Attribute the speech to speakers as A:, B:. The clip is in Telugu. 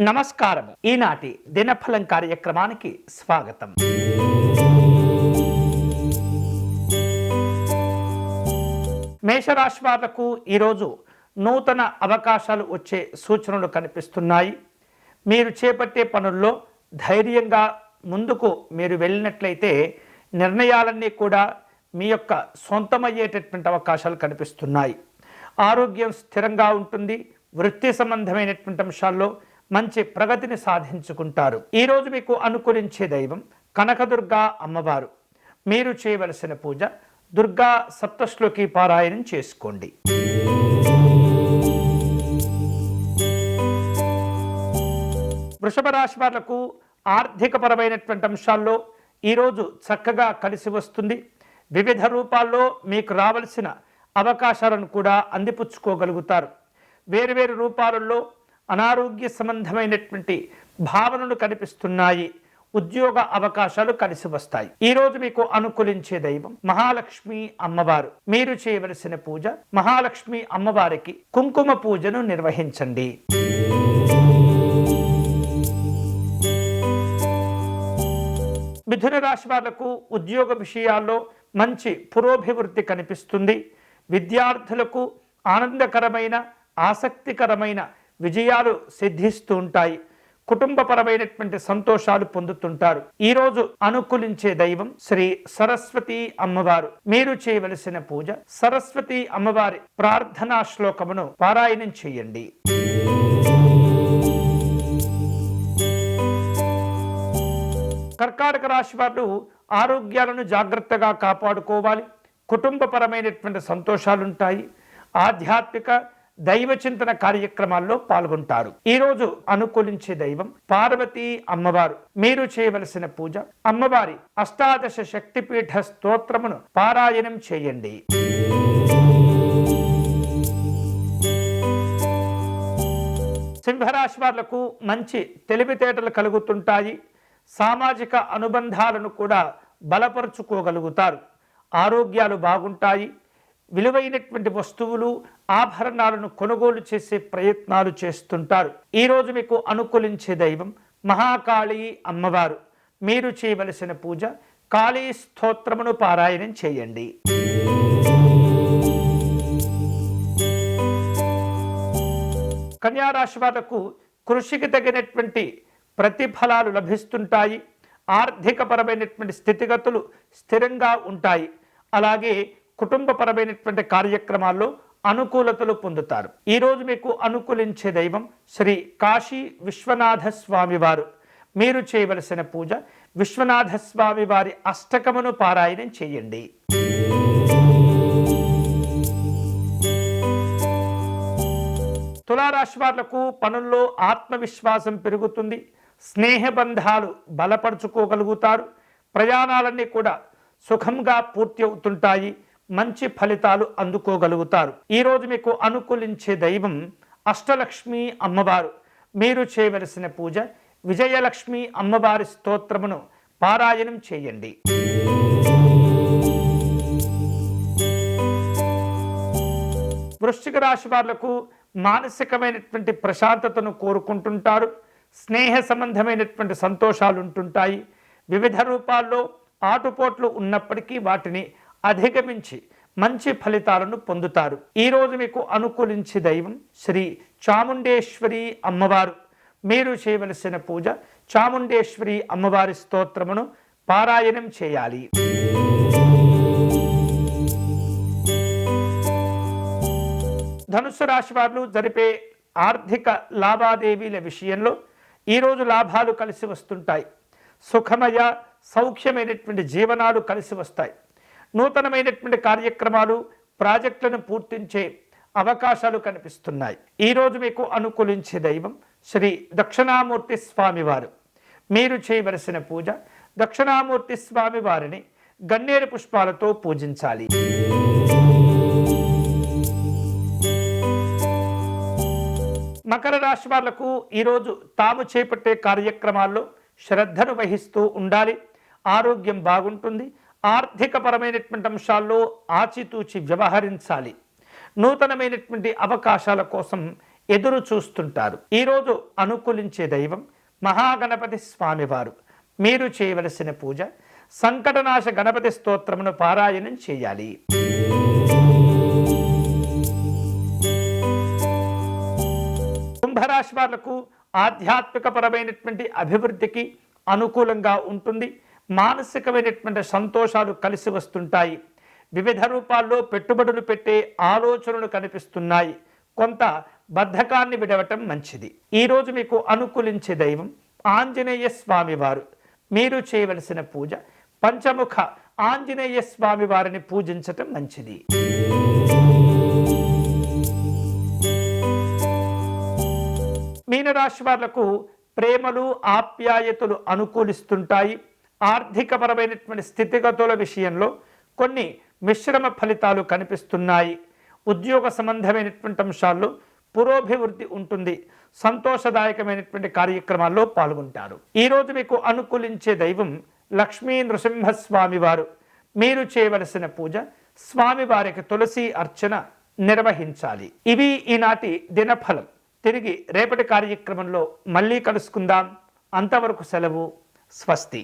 A: నమస్కారం. ఈనాటి దినఫలం కార్యక్రమానికి స్వాగతం. మేషరాశి వాళ్ళకు ఈరోజు నూతన అవకాశాలు వచ్చే సూచనలు కనిపిస్తున్నాయి. మీరు చేపట్టే పనుల్లో ధైర్యంగా ముందుకు మీరు వెళ్ళినట్లయితే నిర్ణయాలన్నీ కూడా మీ యొక్క సొంతమయ్యేటటువంటి అవకాశాలు కనిపిస్తున్నాయి. ఆరోగ్యం స్థిరంగా ఉంటుంది. వృత్తి సంబంధమైనటువంటి అంశాల్లో మంచి ప్రగతిని సాధించుకుంటారు. ఈరోజు మీకు అనుకూలించే దైవం కనకదుర్గా అమ్మవారు. మీరు చేయవలసిన పూజ దుర్గా సప్తశ్లోకి పారాయణం చేసుకోండి. వృషభ రాశి వాళ్ళకు ఆర్థికపరమైనటువంటి అంశాల్లో ఈరోజు చక్కగా కలిసి వస్తుంది. వివిధ రూపాల్లో మీకు రావలసిన అవకాశాలను కూడా అందిపుచ్చుకోగలుగుతారు. వేరువేరు రూపాలలో అనారోగ్య సంబంధమైనటువంటి భావనలు కనిపిస్తున్నాయి. ఉద్యోగ అవకాశాలు కలిసి వస్తాయి. ఈరోజు మీకు అనుకూలించే దైవం మహాలక్ష్మి అమ్మవారు. మీరు చేయవలసిన పూజ మహాలక్ష్మి అమ్మవారికి కుంకుమ పూజను నిర్వహించండి. మిథున రాశి వాళ్ళకు ఉద్యోగ విషయాల్లో మంచి పురోభివృద్ధి కనిపిస్తుంది. విద్యార్థులకు ఆనందకరమైన ఆసక్తికరమైన విజయాలు సిద్ధిస్తూ ఉంటాయి కుటుంబపరమైనటువంటి సంతోషాలు పొందుతుంటారు. ఈరోజు అనుకూలించే దైవం శ్రీ సరస్వతి అమ్మవారు. మీరు చేయవలసిన పూజ సరస్వతి అమ్మవారి ప్రార్థనా శ్లోకమును పారాయణం చేయండి. కర్కాటక రాశి వారు ఆరోగ్యాలను జాగ్రత్తగా కాపాడుకోవాలి. కుటుంబపరమైనటువంటి సంతోషాలుంటాయి. ఆధ్యాత్మిక దైవ చింతన కార్యక్రమాల్లో పాల్గొంటారు. ఈరోజు అనుకూలించే దైవం పార్వతీ అమ్మవారు. మీరు చేయవలసిన పూజ అమ్మవారి అష్టాదశ శక్తిపీఠ స్తోత్రమును పారాయణం చేయండి. సింహరాశి వాళ్ళకు మంచి తెలివితేటలు కలుగుతుంటాయి. సామాజిక అనుబంధాలను కూడా బలపరుచుకోగలుగుతారు. ఆరోగ్యాలు బాగుంటాయి. విలువైనటువంటి వస్తువులు ఆభరణాలను కొనుగోలు చేసే ప్రయత్నాలు చేస్తుంటారు. ఈరోజు మీకు అనుకూలించే దైవం మహాకాళి అమ్మవారు. మీరు చేయవలసిన పూజ కాళీ స్తోత్రమును పారాయణం చేయండి. కన్యారాశి వాళ్ళకు కృషికి తగినటువంటి ప్రతిఫలాలు లభిస్తుంటాయి. ఆర్థికపరమైనటువంటి స్థితిగతులు స్థిరంగా ఉంటాయి. అలాగే కుటుంబపరమైనటువంటి కార్యక్రమాల్లో అనుకూలతలు పొందుతారు. ఈరోజు మీకు అనుకూలించే దైవం శ్రీ కాశీ విశ్వనాథ స్వామి వారు. మీరు చేయవలసిన పూజ విశ్వనాథ స్వామి వారి అష్టకమును పారాయణం చేయండి. తులారాశి వాళ్ళకు పనుల్లో ఆత్మవిశ్వాసం పెరుగుతుంది. స్నేహబంధాలు బలపరుచుకోగలుగుతారు. ప్రయాణాలన్నీ కూడా సుఖంగా పూర్తి అవుతుంటాయి. మంచి ఫలితాలు అందుకోగలుగుతారు. ఈరోజు మీకు అనుకూలించే దైవం అష్టలక్ష్మి అమ్మవారు. మీరు చేయవలసిన పూజ విజయలక్ష్మి అమ్మవారి స్తోత్రమును పారాయణం చేయండి. వృశ్చిక రాశి వాళ్ళకు మానసికమైనటువంటి ప్రశాంతతను కోరుకుంటుంటారు. స్నేహ సంబంధమైనటువంటి సంతోషాలు ఉంటుంటాయి వివిధ రూపాల్లో ఆటుపోట్లు ఉన్నప్పటికీ వాటిని అధిగమించి మంచి ఫలితాలను పొందుతారు. ఈరోజు మీకు అనుకూలించి దైవం శ్రీ చాముండేశ్వరి అమ్మవారు. మీరు చేయవలసిన పూజ చాముండేశ్వరి అమ్మవారి స్తోత్రమును పారాయణం చేయాలి. ధనుసు రాశి వారు జరిపే ఆర్థిక లావాదేవీల విషయంలో ఈరోజు లాభాలు కలిసి వస్తుంటాయి. సుఖమయ సౌఖ్యమైనటువంటి జీవనాలు కలిసి వస్తాయి. నూతనమైనటువంటి కార్యక్రమాలు ప్రాజెక్టులను పూర్తించే అవకాశాలు కనిపిస్తున్నాయి. ఈరోజు మీకు అనుకూలించే దైవం శ్రీ దక్షిణామూర్తి స్వామివారు. మీరు చేయవలసిన పూజ దక్షిణామూర్తి స్వామి వారిని గన్నేరు పుష్పాలతో పూజించాలి. మకర రాశి వాళ్ళకు ఈరోజు తాము చేపట్టే కార్యక్రమాల్లో శ్రద్ధను వహిస్తూ ఉండాలి. ఆరోగ్యం బాగుంటుంది. ఆర్థికపరమైనటువంటి అంశాల్లో ఆచితూచి వ్యవహరించాలి. నూతనమైనటువంటి అవకాశాల కోసం ఎదురు చూస్తుంటారు. ఈరోజు అనుకూలించే దైవం మహాగణపతి స్వామివారు. మీరు చేయవలసిన పూజ సంకటనాశ గణపతి స్తోత్రమును పారాయణం చేయాలి. కుంభరాశి వాళ్ళకు ఆధ్యాత్మికపరమైనటువంటి అభివృద్ధికి అనుకూలంగా ఉంటుంది. మానసికమైనటువంటి సంతోషాలు కలిసి వస్తుంటాయి. వివిధ రూపాల్లో పెట్టుబడులు పెట్టే ఆలోచనలు కనిపిస్తున్నాయి. కొంత బద్ధకాన్ని విడవటం మంచిది. ఈరోజు మీకు అనుకూలించే దైవం ఆంజనేయ స్వామివారు. మీరు చేయవలసిన పూజ పంచముఖ ఆంజనేయ స్వామి వారిని పూజించటం మంచిది. మీనరాశి వాళ్ళకు ప్రేమలు ఆప్యాయతలు అనుకూలిస్తుంటాయి. ఆర్థికపరమైనటువంటి స్థితిగతుల విషయంలో కొన్ని మిశ్రమ ఫలితాలు కనిపిస్తున్నాయి. ఉద్యోగ సంబంధమైనటువంటి అంశాల్లో పురోభివృద్ధి ఉంటుంది. సంతోషదాయకమైనటువంటి కార్యక్రమాల్లో పాల్గొంటారు. ఈరోజు మీకు అనుకూలించే దైవం లక్ష్మీ నృసింహస్వామి వారు. మీరు చేయవలసిన పూజ స్వామివారికి తులసి అర్చన నిర్వహించాలి. ఇవి ఈనాటి దినఫలం. తిరిగి రేపటి కార్యక్రమంలో మళ్ళీ కలుసుకుందాం. అంతవరకు సెలవు. స్వస్తి.